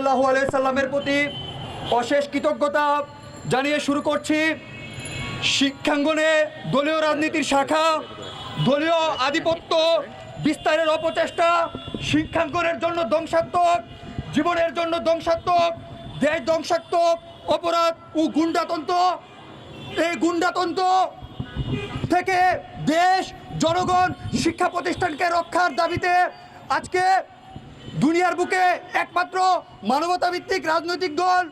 সাল্লাহ সাল্লামের প্রতি অশেষ কৃতজ্ঞতা জানিয়ে শুরু করছি। শিক্ষাঙ্গনে দলীয় রাজনীতির শাখা, দলীয় আধিপত্য বিস্তারের অপচেষ্টা শিক্ষাঙ্গনের জন্য ধ্বংসাত্মক, জীবনের জন্য ধ্বংসাত্মক, দেশ ধ্বংসাত্মক, অপরাধ ও গুন্ডাতন্ত্র। এই গুন্ডাতন্ত্র থেকে দেশ, জনগণ, শিক্ষা প্রতিষ্ঠানকে রক্ষার দাবিতে আজকে দুনিয়ার বুকে একমাত্র মানবতাভিত্তিক রাজনৈতিক দল,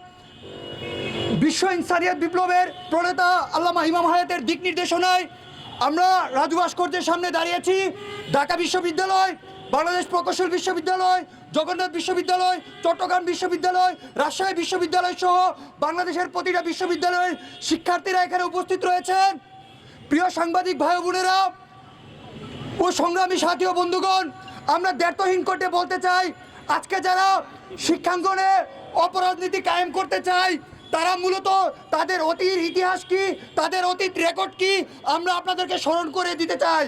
বিশ্ব ইনসানিয়ত বিপ্লবের প্রণেতা আল্লামা ইমাম হায়াতের দিক নির্দেশনায় আমরা রাজু ভাস্কর্যের সামনে দাঁড়িয়েছি। ঢাকা বিশ্ববিদ্যালয়, বাংলাদেশ প্রকৌশল বিশ্ববিদ্যালয়, জগন্নাথ বিশ্ববিদ্যালয়, চট্টগ্রাম বিশ্ববিদ্যালয়, রাজশাহী বিশ্ববিদ্যালয় সহ বাংলাদেশের প্রতিটা বিশ্ববিদ্যালয়ের শিক্ষার্থীরা এখানে উপস্থিত রয়েছেন। প্রিয় সাংবাদিক ভাই বোনেরা ও সংগ্রামী সাথী ও বন্ধুগণ আমরা দ্ব্যর্থহীন করতে বলতে চাই আজকে যারা শিক্ষাঙ্গনে অপরাজনীতি কায়েম করতে চায় তারা মূলত তাদের অতীত ইতিহাস কি তাদের অতীত রেকর্ড কি আমরা আপনাদেরকে স্মরণ করে দিতে চাই।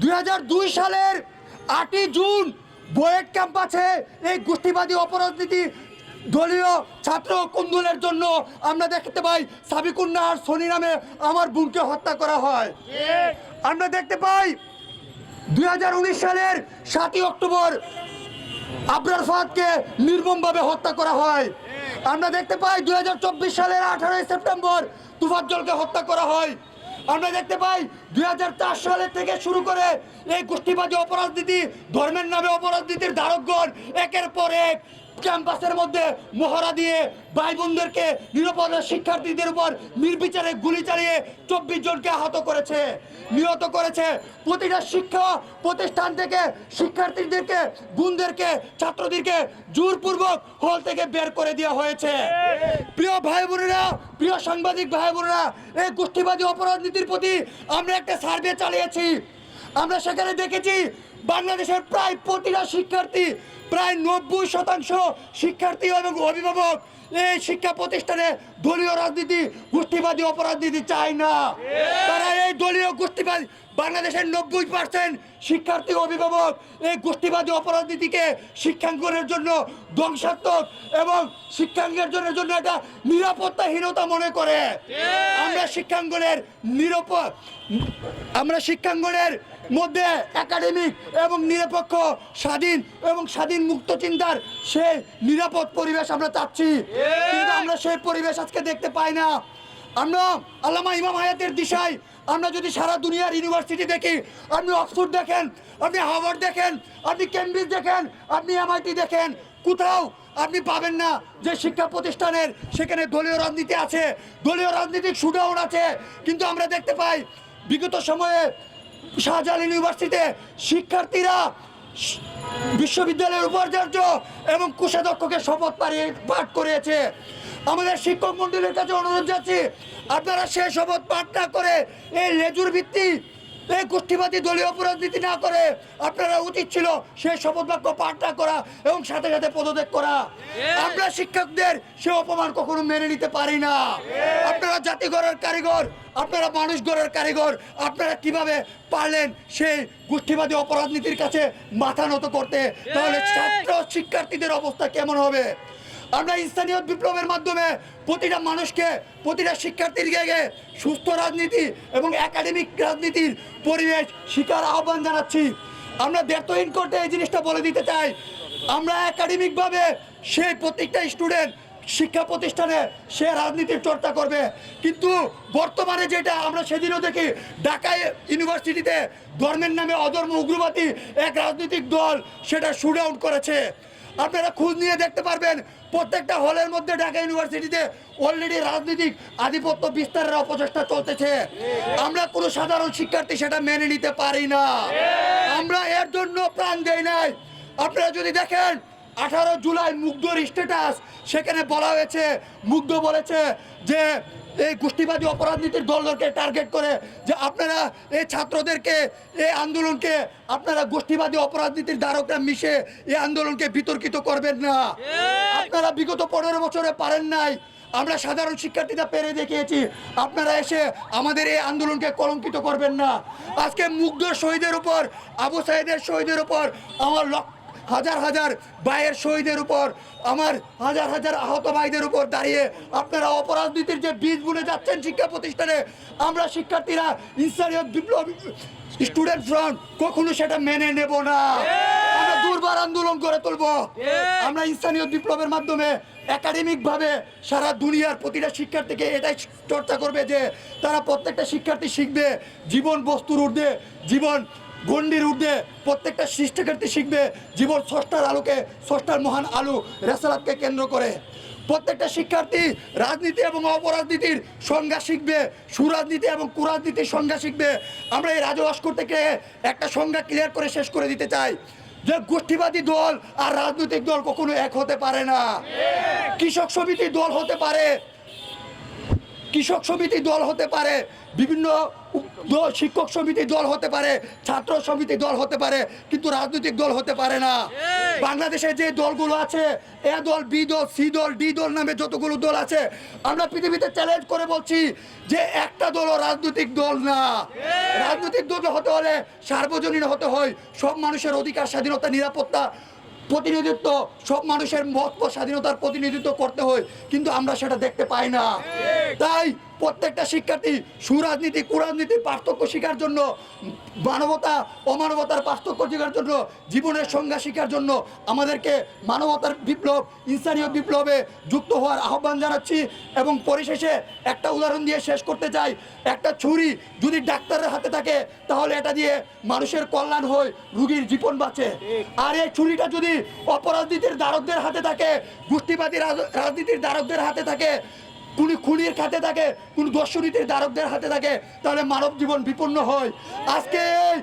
দু হাজার দুই সালের আটই জুন বয়েট ক্যাম্পাসে এই গোষ্ঠীবাদী অপরাজনীতি দলীয় ছাত্র কুন্দুলের জন্য আমরা দেখতে পাই সাবিকুন্না আর সনি নামে আমার বোনকে হত্যা করা হয়। আমরা দেখতে পাই দু হাজার উনিশ সালের সাতই অক্টোবর আবরার ফাহাদকে নির্মমভাবে হত্যা করা হয়। আমরা দেখতে পাই দুই হাজার চব্বিশ সালের আঠারোই সেপ্টেম্বর তুফাজ্জলকে হত্যা করা হয়। আমরা দেখতে পাই দুই হাজার চার সালের থেকে শুরু করে এই গোষ্ঠীবাদী অপরাজনীতি, ধর্মের নামে অপরাধ নীতির ধারকগণ একের পর এক ক্যাম্পাসের মধ্যে মহড়া দিয়ে ভাই বোনদেরকে নিরাপদ শিক্ষার্থীদের উপর নির্বিচারে গুলি চালিয়ে চব্বিশ জনকে আহত করেছে। নিহত করেছে প্রতিটা শিক্ষা প্রতিষ্ঠান থেকে, শিক্ষার্থীদেরকে, বোনদেরকে, ছাত্রদেরকে জোরপূর্বক হল থেকে বের করে দেওয়া হয়েছে। প্রিয় ভাই বোনেরা প্রিয় সাংবাদিক ভাই বোনেরা এই গোষ্ঠীবাদী অপরাধনীতির প্রতি আমরা একটা সার্ভে চালিয়েছি। আমরা সেখানে দেখেছি বাংলাদেশের প্রায় প্রতিটা শিক্ষার্থী, প্রায় নব্বই শতাংশ শিক্ষার্থী এবং অভিভাবক এই শিক্ষা প্রতিষ্ঠানে দলীয় রাজনীতি, গোষ্ঠীবাদী অপরাজনীতি চায় না। তারা এই দলীয় গোষ্ঠীবাদী বাংলাদেশের নব্বই পার্সেন্ট শিক্ষার্থী অভিভাবক এই গোষ্ঠীবাদী অপরাজনীতিকে শিক্ষাঙ্গনের জন্য ধ্বংসাত্মক এবং শিক্ষাঙ্গের জন্য জন্য একটা নিরাপত্তাহীনতা মনে করে। আমরা শিক্ষাঙ্গনের নিরাপদ আমরা শিক্ষাঙ্গনের মধ্যে একাডেমিক এবং নিরপেক্ষ স্বাধীন এবং স্বাধীন মুক্ত চিন্তার সেই নিরাপদ পরিবেশ আমরা চাচ্ছি। কিন্তু আমরা সেই পরিবেশ আজকে দেখতে পাই না। আমরা আল্লামা ইমাম হায়াতের দিশায়, আমরা যদি সারা দুনিয়ার ইউনিভার্সিটি দেখি, আপনি অক্সফোর্ড দেখেন, আপনি হাওয়ার্ড দেখেন, আপনি কেমব্রিজ দেখেন, আপনি এমআইটি দেখেন, কোথাও আপনি পাবেন না যে শিক্ষা প্রতিষ্ঠানের সেখানে দলীয় রাজনীতি আছে, দলীয় রাজনীতিক শুডাউন আছে। কিন্তু আমরা দেখতে পাই, বিগত সময়ে শাহজালাল ইউনিভার্সিটিতে শিক্ষার্থীরা বিশ্ববিদ্যালয়ের উপাচার্য এবং কোষাধ্যক্ষকে শপথ পাঠ করিয়েছে। আমাদের শিক্ষক মন্ডলীর কাছে অনুরোধ যাচ্ছি আপনারা সে শপথ পাঠ না করে এই লেজুর ভিত্তি এই গোষ্ঠীবাদী দলীয় অপরাজনীতি না করে আপনারা উচিত ছিল সেই শপথ বাক্য পাঠ না করা এবং সাথে সাথে পদত্যাগ করা। আমরা শিক্ষকদের সে অপমান কখনো মেনে নিতে পারি না। আপনারা জাতি গড়ার কারিগর আপনারা মানুষ গড়ার কারিগর আপনারা কীভাবে পারলেন সেই গোষ্ঠীবাদী অপরাজনীতির কাছে মাথা নত করতে? তাহলে ছাত্র শিক্ষার্থীদের অবস্থা কেমন হবে? আমরা স্থানীয় বিপ্লবের মাধ্যমে প্রতিটা মানুষকে, প্রতিটা শিক্ষার্থীর জায়গায় সুস্থ রাজনীতি এবং একাডেমিক রাজনীতির পরিবেশ শিকার আহ্বান জানাচ্ছি। আমরা দ্ব্যর্থহীন করতে এই জিনিসটা বলে দিতে চাই। আমরা একাডেমিকভাবে সেই প্রত্যেকটা স্টুডেন্ট শিক্ষা প্রতিষ্ঠানে সে রাজনীতির চর্চা করবে। কিন্তু বর্তমানে যেটা আমরা সেদিনও দেখি ঢাকা ইউনিভার্সিটিতে ধর্মের নামে অধর্ম উগ্রবাদী এক রাজনৈতিক দল সেটা শুট করেছে। আপনারা খোঁজ নিয়ে দেখতে পারবেন প্রত্যেকটা হলের মধ্যে ঢাকা ইউনিভার্সিটিতে অলরেডি রাজনৈতিক আধিপত্য বিস্তারের অপচেষ্টা চলতেছে। আমরা কোনো সাধারণ শিক্ষার্থী সেটা মেনে নিতে পারি না। আমরা এর জন্য প্রাণ দেয় নাই। আপনারা যদি দেখেন আঠারো জুলাই মুগ্ধর স্ট্যাটাস সেখানে বলা হয়েছে মুগ্ধ বলেছে যে এই গোষ্ঠীবাদী অপরাধনীতির দলকে টার্গেট করে যে আপনারা এই ছাত্রদেরকে এই আন্দোলনকে আপনারা গোষ্ঠীবাদী অপরাধ নীতির দ্বারকরা মিশে এই আন্দোলনকে বিতর্কিত করবেন না। আপনারা বিগত পনেরো বছরে পারেন নাই। আমরা সাধারণ শিক্ষার্থীরা পেরে দেখিয়েছি আপনারা এসে আমাদের এই আন্দোলনকে কলঙ্কিত করবেন না। আজকে মুগ্ধ শহীদের উপর আবু সাহেদের শহীদের উপর আমার লক্ষ হাজার হাজার ভাইয়ের শহীদের উপর আমার হাজার হাজার আহত ভাইদের উপর দাঁড়িয়ে আপনারা অপরাজনীতির যে বীজ বুনে যাচ্ছেন শিক্ষা প্রতিষ্ঠানে আমরা শিক্ষার্থীরা ইনসানিয়ত বিপ্লব স্টুডেন্ট ফ্রন্ট কখনো সেটা মেনে নেব না। আমরা দুর্বার আন্দোলন করে তুলবো। আমরা ইনসানিয়ত বিপ্লবের মাধ্যমে একাডেমিক ভাবে সারা দুনিয়ার প্রতিটা শিক্ষার্থীকে এটাই চর্চা করবে যে তারা প্রত্যেকটা শিক্ষার্থী শিখবে জীবন বস্তুর ঊর্ধ্বে জীবন গণ্ডির ঊর্ধ্বে প্রত্যেকটা শিক্ষার্থী শিখবে জীবন ষষ্ঠার আলোকে ষষ্ঠার মহান আলু রেসালাতকে কেন্দ্র করে। প্রত্যেকটা শিক্ষার্থী রাজনীতি এবং অপরাজনীতির সংজ্ঞা শিখবে সুরাজনীতি এবং কুরাজনীতির সংজ্ঞা শিখবে। আমরা এই রাজভাস্কর থেকে একটা সংজ্ঞা ক্লিয়ার করে শেষ করে দিতে চাই যে গোষ্ঠীবাদী দল আর রাজনৈতিক দল কখনো এক হতে পারে না। কৃষক সমিতি দল হতে পারে কৃষক সমিতি দল হতে পারে বিভিন্ন শিক্ষক সমিতি দল হতে পারে ছাত্র সমিতি দল হতে পারে কিন্তু রাজনৈতিক দল হতে পারে না। বাংলাদেশে যে দলগুলো আছে এ দল বি দল সি দল ডি দল নামে যতগুলো দল আছে আমরা পৃথিবীতে চ্যালেঞ্জ করে বলছি যে একটা দলও রাজনৈতিক দল না। রাজনৈতিক দল হতে হলে সার্বজনীন হতে হয় সব মানুষের অধিকার স্বাধীনতা নিরাপত্তা প্রতিনিধিত্ব সব মানুষের মত স্বাধীনতার প্রতিনিধিত্ব করতে হয় কিন্তু আমরা সেটা দেখতে পাই না। তাই প্রত্যেকটা শিক্ষার্থী সুরাজনীতি, কুরাজনীতির পার্থক্য শেখার জন্য, মানবতা, অমানবতার পার্থক্য শেখার জন্য, জীবনের সংজ্ঞা শেখার জন্য আমাদেরকে মানবতার বিপ্লব, ইনসানীয় বিপ্লবে যুক্ত হওয়ার আহ্বান জানাচ্ছি এবং পরিশেষে একটা উদাহরণ দিয়ে শেষ করতে চাই। একটা ছুরি যদি ডাক্তারের হাতে থাকে, তাহলে এটা দিয়ে মানুষের কল্যাণ হয়, রুগীর জীবন বাঁচে। আর এই ছুরিটা যদি অপরাজনীতির দ্বারকদের হাতে থাকে গোষ্ঠীবাদী রাজ- রাজনীতির দ্বারকদের হাতে থাকে কোন খুনির হাতে থাকে, কোন দর্শনীতির দ্বারকদের হাতে থাকে, তাহলে মানব জীবন বিপন্ন হয়। আজকে এই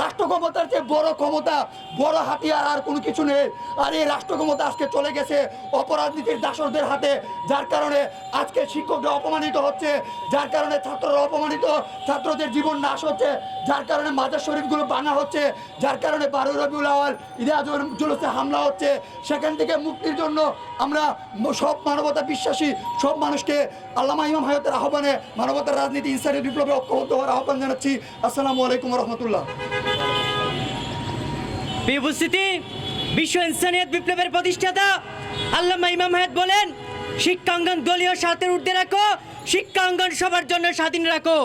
রাষ্ট্র ক্ষমতার যে বড় ক্ষমতা, বড় হাতিয়ার আর কোনো কিছু নেই। আর এই রাষ্ট্র ক্ষমতা আজকে চলে গেছে অপরাজনীতির দাসরদের হাতে, যার কারণে আজকে শিক্ষকরা অপমানিত হচ্ছে, যার কারণে ছাত্ররা অপমানিত, ছাত্রদের জীবন নাশ হচ্ছে, যার কারণে মাজার শরীফগুলো ভাঙা হচ্ছে, যার কারণে বারো রবিউল আওয়াল জুলুসে হামলা হচ্ছে। সেখান থেকে মুক্তির জন্য আমরা সব মানবতা বিশ্বাসী, সব মানুষকে আল্লামা ইমাম হায়তের আহ্বানে মানবতার রাজনীতি ইনসারি বিপ্লবে ঐক্যবদ্ধ হওয়ার আহ্বান জানাচ্ছি। আসসালামু আলাইকুম রহমতুল্লাহ। উপস্থিতি, বিশ্ব ইনসানিয়ত বিপ্লবের প্রতিষ্ঠাতা আল্লামা ইমাম হায়াত বলেন শিক্ষাঙ্গন দলীয় স্বার্থের ঊর্ধ্বে রাখো শিক্ষাঙ্গন সবার জন্য স্বাধীন রাখো।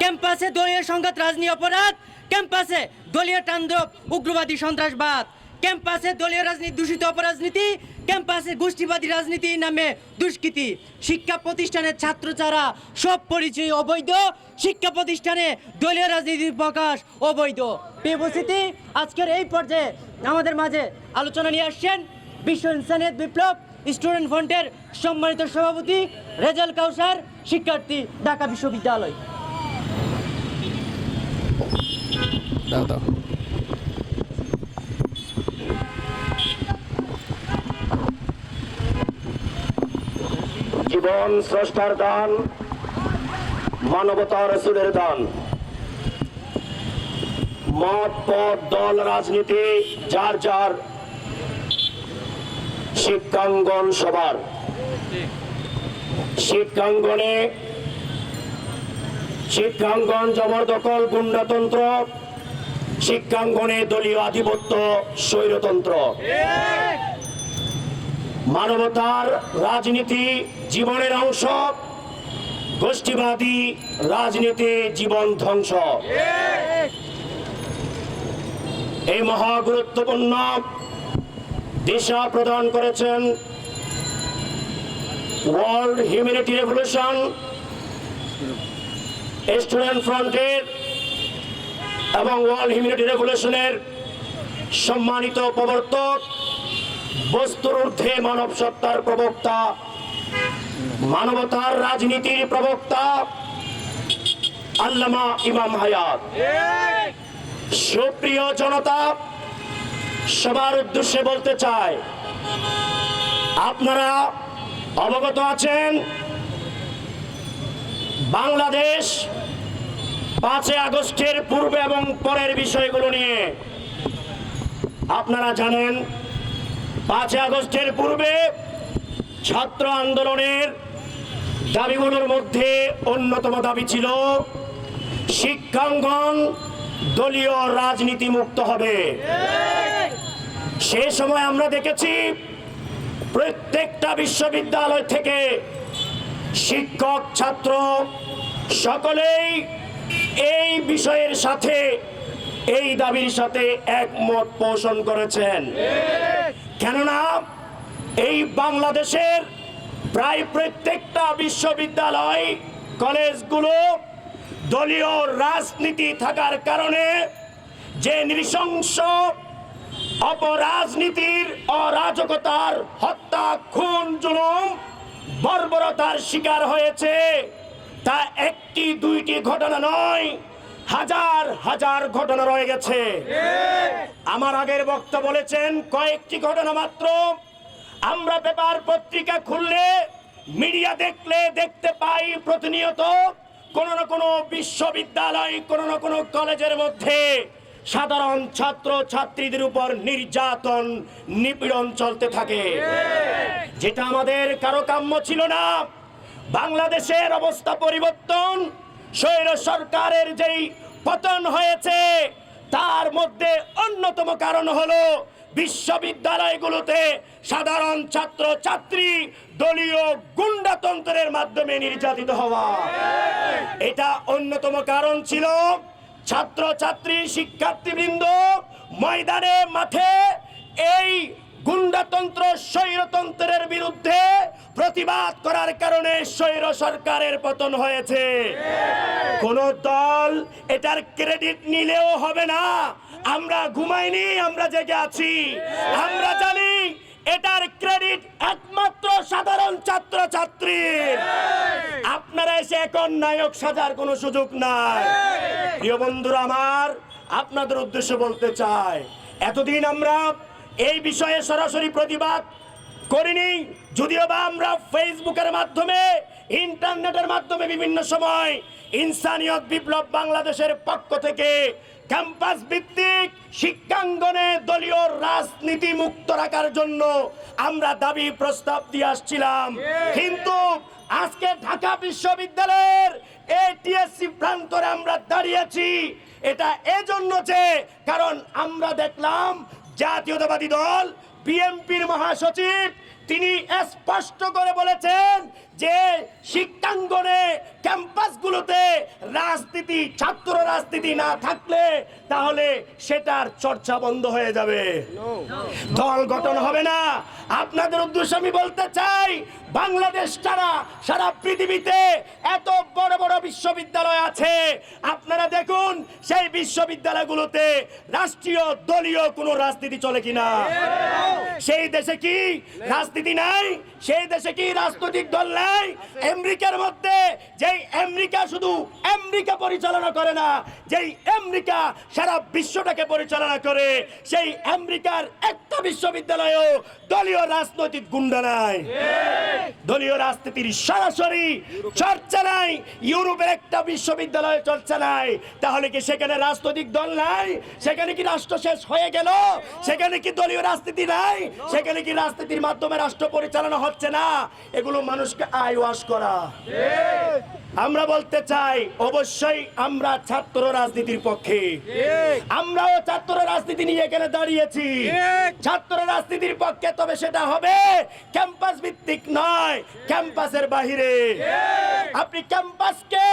ক্যাম্পাসে দলীয় সংঘাত, রাজনীতি, অপরাধ, ক্যাম্পাসে দলীয় তাণ্ডব, উগ্রবাদী সন্ত্রাসবাদ, ক্যাম্পাসে দলীয় রাজনীতি, দূষিত অপরাজনীতি ক্যাম্পাসে গোষ্ঠীবাদী রাজনীতি নামে দুষ্কৃতি, শিক্ষা প্রতিষ্ঠানের ছাত্র ছাড়া সব পরিচয় অবৈধ, শিক্ষা প্রতিষ্ঠানে দলীয় রাজনীতির প্রকাশ অবৈধ। উপস্থিতি, আজকের এই পর্যায়ে আমাদের মাঝে আলোচনা নিয়ে আসছেন বিশ্ব ইনসানিয়ত বিপ্লব স্টুডেন্ট ফ্রন্টের সম্মানিত সভাপতি রেজাল কাউসার, শিক্ষার্থী ঢাকা বিশ্ববিদ্যালয়। দাও। জীবন স্রষ্টার দান মানবতা রসুলের দান। মত পথ দল রাজনীতি যার যার শিক্ষাঙ্গন সবার। শিক্ষাঙ্গনে শিক্ষাঙ্গন জবরদখল গুন্ডাতন্ত্র শিক্ষাঙ্গনে দলীয় আধিপত্য স্বৈরতন্ত্র। মানবতার রাজনীতি জীবনের অংশ। গোষ্ঠীবাদী রাজনীতি, জীবন ধ্বংস। এই মহা গুরুত্বপূর্ণ দিশা প্রদান করেছেন ওয়ার্ল্ড হিউম্যানিটি রেভলিউশন স্টুডেন্ট ফ্রন্টের এবং ওয়ার্ল্ড হিউম্যানিটি রেভলিউশনের সম্মানিত প্রবর্তক, বস্তুর ঊর্ধ্বে মানব সত্তার প্রবক্তা মানবতার রাজনীতির প্রবক্তা আল্লামা ইমাম হায়াত। সুপ্রিয় জনতা, সবার উদ্দেশ্যে বলতে চাই, আপনারা অবগত আছেন, বাংলাদেশ পাঁচই আগস্টের পূর্বে এবং পরের বিষয়গুলো নিয়ে। আপনারা জানেন, পাঁচই আগস্টের পূর্বে ছাত্র আন্দোলনের দাবিগুলোর মধ্যে অন্যতম দাবি ছিল, শিক্ষাঙ্গন দলীয় রাজনীতি মুক্ত হবে। সে সময় আমরা দেখেছি প্রত্যেকটা বিশ্ববিদ্যালয় থেকে শিক্ষক, ছাত্র সকলেই এই বিষয়ের সাথে, এই দাবির সাথে একমত পোষণ করেছেন। কেননা এই বাংলাদেশের প্রায় প্রত্যেকটা বিশ্ববিদ্যালয় কলেজগুলো দলীয় রাজনীতি থাকার কারণে যে নৃশংস অপরাজনীতির অরাজকতার হত্যা খুন জুলুম বর্বরতার শিকার হয়েছে তা একটি দুইটি ঘটনা নয় হাজার হাজার ঘটনা রয়ে গেছে। আমার আগের বক্তা বলেছেন কয়েকটি ঘটনা মাত্র আমরা পেপার পত্রিকা খুললে, মিডিয়া দেখলে, দেখতে পাই প্রতিনিয়ত কোনো না কোনো বিশ্ববিদ্যালয়, কোনো না কোনো কলেজের মধ্যে সাধারণ ছাত্র, ছাত্রীদের উপর নির্যাতন, নিপীড়ন চলতে থাকে। যেটা আমাদের কারও কাম্য ছিল না। বাংলাদেশের অবস্থা পরিবর্তন, স্বৈর সরকারের যেই পতন হয়েছে, তার মধ্যে অন্যতম কারণ হলো বিশ্ববিদ্যালয়গুলোতে সাধারণ ছাত্র ছাত্রী দলীয় গুন্ডাতন্ত্রের মাধ্যমে নির্যাতিত হওয়া। এটা অন্যতম কারণ ছিল ছাত্র ছাত্রী শিক্ষার্থীবৃন্দ ময়দানে, মাঠে এই গুন্ডাতন্ত্র স্বৈরতন্ত্রের বিরুদ্ধে প্রতিবাদ করার কারণে স্বৈর সরকারের পতন হয়েছে। কোন দল এটার ক্রেডিট নিলেও হবে না। আমরা ঘুমাইনি, আমরা জেগে আছি। আমরা জানি এটার ক্রেডিট একমাত্র সাধারণ ছাত্র ছাত্রীর আপনারা এসে এখন নায়ক সাজার কোনো সুযোগ নাই। প্রিয় বন্ধুরা আমার, আপনাদের উদ্দেশ্য বলতে চাই, এতদিন আমরা এই বিষয়ে সরাসরি প্রতিবাদ করিনি, যদিও বা আমরা ফেসবুকের মাধ্যমে, ইন্টারনেটের মাধ্যমে বিভিন্ন সময় ইনসানিয়ত বিপ্লব বাংলাদেশের পক্ষ থেকে ক্যাম্পাস ভিত্তিক শিক্ষাঙ্গনে দলীয় রাজনীতি মুক্ত রাখার জন্য আমরা দাবি প্রস্তাব দিয়ে আসছিলাম। কিন্তু আজকে ঢাকা বিশ্ববিদ্যালয়ের এটিএসসি প্রান্তরে আমরা দাঁড়িয়েছি এটা এজন্য যে কারণ আমরা দেখলাম জাতীয়তাবাদী দল বিএনপির মহাসচিব তিনি স্পষ্ট করে বলেছেন যে শিক্ষাঙ্গনে ক্যাম্পাসগুলোতে রাজনীতি ছাত্র রাজনীতি না থাকলে তাহলে সেটার চর্চা বন্ধ হয়ে যাবে। দল গঠন হবে না। আপনাদের উদ্দেশ্যে আমি বলতে চাই বাংলাদেশ ছাড়া সারা পৃথিবীতে এত বড় বড় বিশ্ববিদ্যালয় আছে। আপনারা দেখুন সেই বিশ্ববিদ্যালয়গুলোতে রাষ্ট্রীয় দলীয় কোনো রাজনীতি চলে কিনা। সেই দেশে কি রাজনীতি নাই? সেই দেশে কি রাজনৈতিক দল নাই? আমেরিকার মধ্যে যেই আমেরিকা শুধু আমেরিকা পরিচালনা করে না, যেই আমেরিকা সারা বিশ্বটাকে পরিচালনা করে, সেই আমেরিকার একটা বিশ্ববিদ্যালয়েও দলীয় রাজনৈতিক গুন্ডা নাই। দলীয় রাজনীতির সরাসরি চর্চা নাই, ইউরোপের একটা বিশ্ববিদ্যালয়ে চর্চা নাই। তাহলে কি সেখানে রাজনৈতিক দল নাই? সেখানে কি রাষ্ট্র শেষ হয়ে গেল? সেখানে কি দলীয় রাজনীতি নাই? সেখানে কি রাজনীতির মাধ্যমে রাষ্ট্র পরিচালনা হচ্ছে না? এগুলো মানুষকে আয় ওয়াশ করা। আমরা বলতে চাই অবশ্যই আমরা ছাত্র রাজনীতির পক্ষে। আমরাও ছাত্র রাজনীতি নিয়ে এখানে দাঁড়িয়েছি। ছাত্র রাজনীতির পক্ষে তবে সেটা হবে ক্যাম্পাস ভিত্তিক নয় ক্যাম্পাসের বাহিরে। আপনি ক্যাম্পাসকে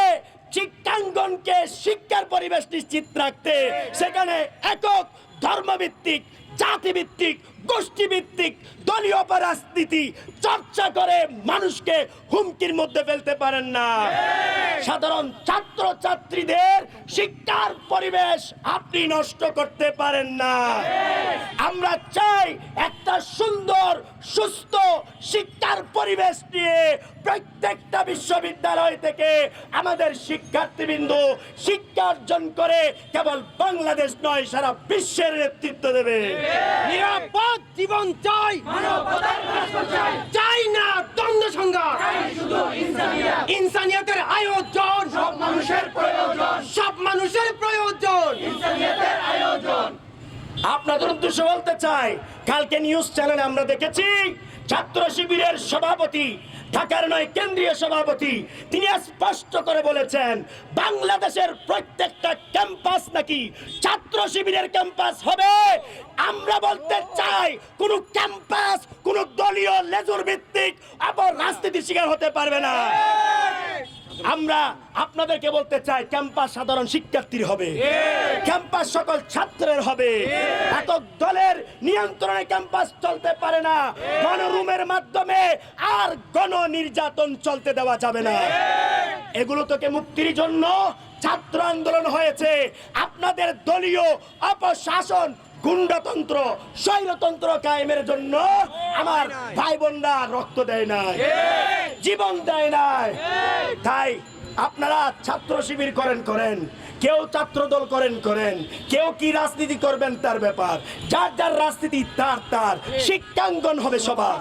শিক্ষাঙ্গনকে শিক্ষার পরিবেশ নিশ্চিত রাখতে সেখানে একক ধর্মভিত্তিক জাতিভিত্তিক, গোষ্ঠীভিত্তিক, দলীয় রাজনীতি চর্চা করে মানুষকে হুমকির মধ্যে ফেলতে পারেন না। সাধারণ ছাত্র ছাত্রীদের শিক্ষার পরিবেশ আপনি নষ্ট করতে পারেন না। আমরা চাই একটা সুন্দর, সুস্থ শিক্ষার পরিবেশ নিয়ে প্রত্যেকটা বিশ্ববিদ্যালয় থেকে আমাদের শিক্ষার্থীবৃন্দ শিক্ষা অর্জন করে কেবল বাংলাদেশ নয়, সারা বিশ্বের নেতৃত্ব দেবে। নিরাপদ জীবন চাই। চাই না দ্বন্দ্ব আয়োজন সব মানুষের প্রয়োজন সব মানুষের প্রয়োজন। আপনাদের বলতে চাই, কালকে নিউজ চ্যানেলে আমরা দেখেছি ছাত্র শিবিরের সভাপতি ঢাকার নয়, কেন্দ্রীয় সভাপতি। তিনি স্পষ্ট করে বলেছেন, বাংলাদেশের প্রত্যেকটা ক্যাম্পাস নাকি ছাত্র শিবিরের ক্যাম্পাস হবে। আমরা বলতে চাই, কোন ক্যাম্পাস, কোন দলীয় লেজুর ভিত্তিক আবার রাজনীতির শিকার হতে পারবে না। আমরা আপনাদেরকে বলতে চাই ক্যাম্পাস সাধারণ শিক্ষার্থীর হবে। ক্যাম্পাস সকল ছাত্রের হবে। একক দলের নিয়ন্ত্রণে ক্যাম্পাস চলতে পারে না। গণরুমের মাধ্যমে আর গণ নির্যাতন চলতে দেওয়া যাবে না। এগুলো থেকে মুক্তির জন্য ছাত্র আন্দোলন হয়েছে। আপনাদের দলীয় অপশাসন গুন্ডাতন্ত্র স্বৈরতন্ত্র কায়েমের জন্য আমার ভাই বোনরা রক্ত দেয় নাই, জীবন দেয় নাই। তাই আপনারা ছাত্র শিবির করেন করেন। কেউ ছাত্র দল করেন করেন। কেউ কি রাজনীতি করবেন তার ব্যাপার। যার যার রাজনীতি, তার তার। শিক্ষাঙ্গন হবে সবার।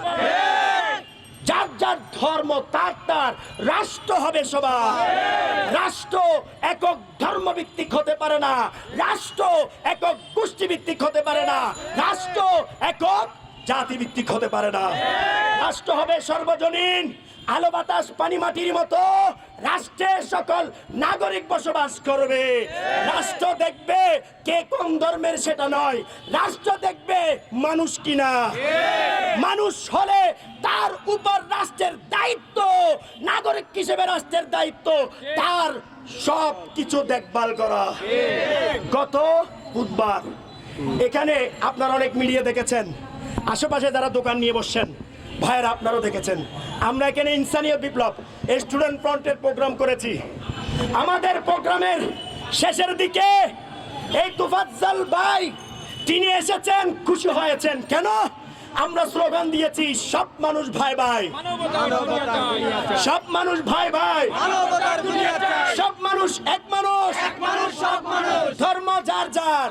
যার যার ধর্ম, তার তার রাষ্ট্র হবে সবার। রাষ্ট্র একক ধর্ম ভিত্তিক হতে পারে না। রাষ্ট্র একক গোষ্ঠী ভিত্তিক হতে পারে না। রাষ্ট্র একক জাতি ভিত্তিক হতে পারে না। রাষ্ট্র হবে সর্বজনীন। আলো বাতাস পানি মাটির মতো রাষ্ট্রের সকল নাগরিক বসবাস করবে। রাষ্ট্র দেখবে কে কোন ধর্মের সেটা নয়। রাষ্ট্র দেখবে মানুষ কিনা। মানুষ হলে তার উপর রাষ্ট্রের দায়িত্ব নাগরিক হিসেবে রাষ্ট্রের দায়িত্ব তার সব কিছু দেখভাল করা। গত বুধবার এখানে আপনারা অনেক মিডিয়া দেখেছেন। আশেপাশে যারা দোকান নিয়ে বসছেন ভাইয়েরা, আপনারাও দেখেছেন। আমরা এখানে ইনসানিয়ত বিপ্লব স্টুডেন্ট ফ্রন্টের প্রোগ্রাম করেছি। আমাদের প্রোগ্রামের শেষের দিকে এই তুফাজ্জল ভাই, তিনি এসেছেন, খুশি হয়েছেন। কেন? আমরা স্লোগান দিয়েছি, সব মানুষ ভাই ভাই। সব মানুষ ভাই ভাই। সব মানুষ এক মানুষ। ধর্ম যার যার।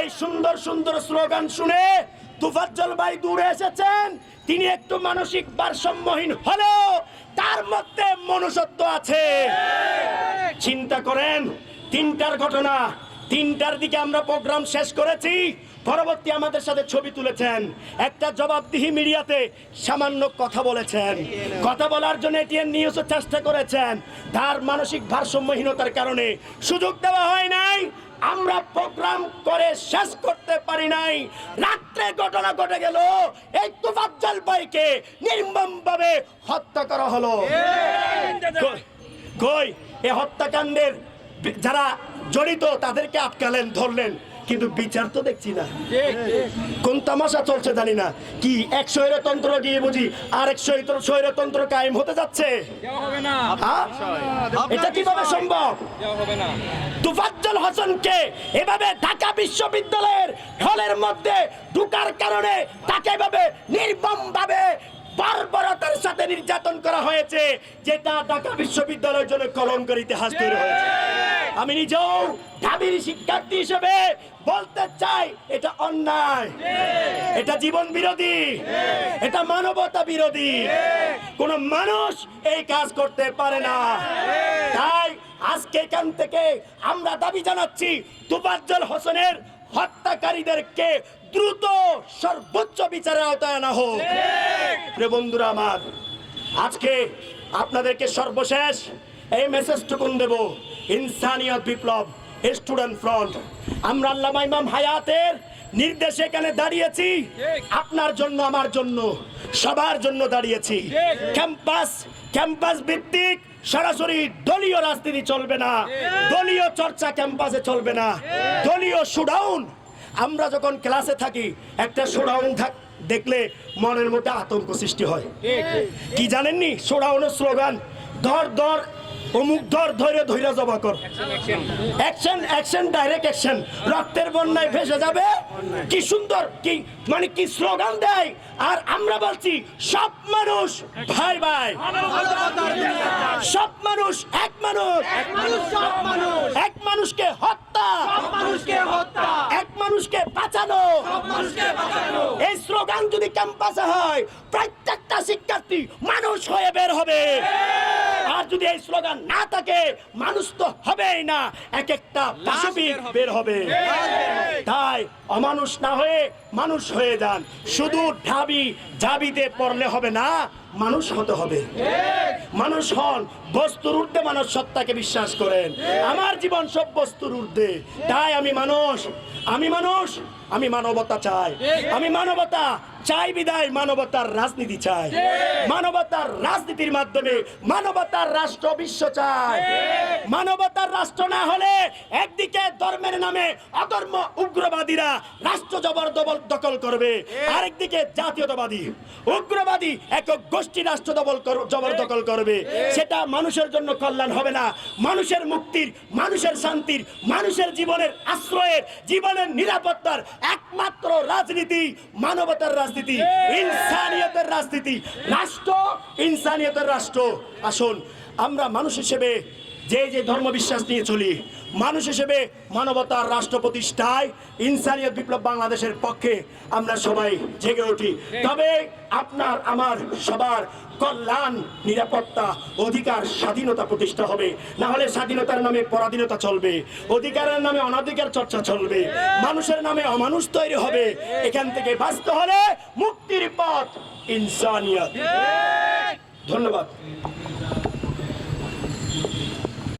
এই সুন্দর সুন্দর স্লোগান শুনে তুফাজ্জল ভাই দূরে এসেছেন। তিনি একটু মানসিক ভারসাম্যহীন হলেও তার মধ্যে মনুষ্যত্ব আছে। চিন্তা করেন, তিনটার ঘটনা, তিনটার দিকে আমরা প্রোগ্রাম শেষ করেছি। পরবর্তী আমাদের সাথে ছবি তুলেছেন। একটা জবাবদিহি মিডিয়াতে সামান্য কথা বলেছেন। কথা বলার জন্য এটিএন নিউজের চেষ্টা করেছেন। তার মানসিক ভারসাম্যহীনতার কারণে সুযোগ দেওয়া হয় নাই। আমরা প্রোগ্রাম করে শেষ করতে পারি নাই। রাত্রে ঘটনা ঘটে গেল। এই তুফাজ্জল ভাইকে নির্মমভাবে হত্যা করা হলো। কই- এ হত্যাকাণ্ডের যারা জড়িত, তাদেরকে আটকালেন, ধরলেন। কিন্তু বিচার তো দেখছি না। কোন তামাশা চলছে জানি না। কি এক স্বৈরতন্ত্র গিয়ে বুঝি আর এক স্বৈর- স্বৈরতন্ত্র কায়েম হতে যাচ্ছে? হ্যাঁ? এটা কীভাবে সম্ভব? তুফাজ্জল হাসানকে এভাবে ঢাকা বিশ্ববিদ্যালয়ের হলের মধ্যে ঢুকার কারণে তাকে এভাবে নির্মম ভাবে বর্বরতার সাথে নির্যাতন করা হয়েছে যেটা ঢাকা বিশ্ববিদ্যালয়ের জন্য কলঙ্কের ইতিহাস তৈরি হয়েছে। আমি নিজেও ঢাবির শিক্ষার্থী হিসেবে বলতে চাই এটা অন্যায়। এটা জীবন বিরোধী। এটা মানবতা বিরোধী। কোন মানুষ এই কাজ করতে পারে না। তাই আজকে এখান থেকে আমরা দাবি জানাচ্ছি তুবাজ্জল হোসেনের হত্যাকারীদেরকে দ্রুত সর্বোচ্চ বিচারের আওতায় আনা হোক। প্রিয় বন্ধুরা আমার আজকে আপনাদেরকে সর্বশেষ এই মেসেজটুকুন দেব ইনসানিয়ত বিপ্লব স্টুডেন্ট ফ্রন্ট। আমরা আল্লামা ইমাম হায়াতের নির্দেশে এখানে দাঁড়িয়েছি। আপনার জন্য আমার জন্য সবার জন্য দাঁড়িয়েছি। ক্যাম্পাস ক্যাম্পাস ভিত্তিক সরাসরি দলীয় রাজনীতি চলবে না। দলীয় চর্চা ক্যাম্পাসে চলবে না। দলীয় শুডাউন আমরা যখন ক্লাসে থাকি একটা শোডাউন থাক দেখলে মনের মধ্যে আতঙ্ক সৃষ্টি হয়। কি জানেননি? শোডাউনের স্লোগান ধর ধর অমুক ধর ধরে ধৈর্য জবা কর। অ্যাকশন অ্যাকশন ডাইরেক্ট অ্যাকশন রক্তের বন্যায় ভেসে যাবে। কি সুন্দর কি মানে কি স্লোগান দেয়। আর আমরা বলছি সব মানুষ ভাই ভাই। সব মানুষ এক মানুষ। এক মানুষকে হত্যা এক মানুষকে বাঁচানো। এই স্লোগান যদি ক্যাম্পাসে হয় প্রত্যেকটা শিক্ষার্থী মানুষ হয়ে বের হবে। আর যদি এই স্লোগান না থাকে মানুষ তো হবেই না। এক একটা বের হবে। তাই অমানুষ না হয়ে মানুষ হয়ে যান। শুধু ঢাবি ঢাবিতে পড়লে হবে না, মানুষ হতে হবে। মানুষ হন, বস্তুর ঊর্ধ্বে মানুষ সত্তাকে বিশ্বাস করেন। আমার জীবন সব বস্তুর ঊর্ধ্বে। তাই আমি মানুষ। আমি মানুষ, আমি মানবতা চাই। আমি মানবতা চাই বিদায় মানবতার রাজনীতি চাই। মানবতার রাজনীতির মাধ্যমে মানবতার রাষ্ট্র বিশ্ব চাই। মানবতার রাষ্ট্র না হলে একদিকে ধর্মের নামে অধর্ম উগ্রবাদীরা রাষ্ট্র জবরদবল দখল করবে আরেকদিকে জাতীয়তাবাদী উগ্রবাদী একক গোষ্ঠী রাষ্ট্র দবল কর- জবরদখল করবে। সেটা মানুষের জন্য কল্যাণ হবে না। মানুষের মুক্তির মানুষের শান্তির মানুষের জীবনের আশ্রয়ের জীবনের নিরাপত্তার একমাত্র রাজনীতি মানবতার রাজনীতি ইনসানিয়তের রাজনীতি রাষ্ট্র ইনসানিয়তের রাষ্ট্র। আসুন আমরা মানুষ হিসেবে যে যে ধর্ম বিশ্বাস নিয়ে চলি, মানুষ হিসেবে মানবতার রাষ্ট্র প্রতিষ্ঠায় ইনসানিয়ত বিপ্লব বাংলাদেশের পক্ষে আমরা সবাই জেগে উঠি। তবে আপনার, আমার, সবার কল্যাণ, নিরাপত্তা, অধিকার, স্বাধীনতা প্রতিষ্ঠা হবে। না হলে স্বাধীনতার নামে পরাধীনতা চলবে, অধিকারের নামে অনাধিকার চর্চা চলবে, মানুষের নামে অমানুষ তৈরি হবে। এখান থেকে বাঁচতে হলে মুক্তির পথ ইনসানিয়ত। ধন্যবাদ।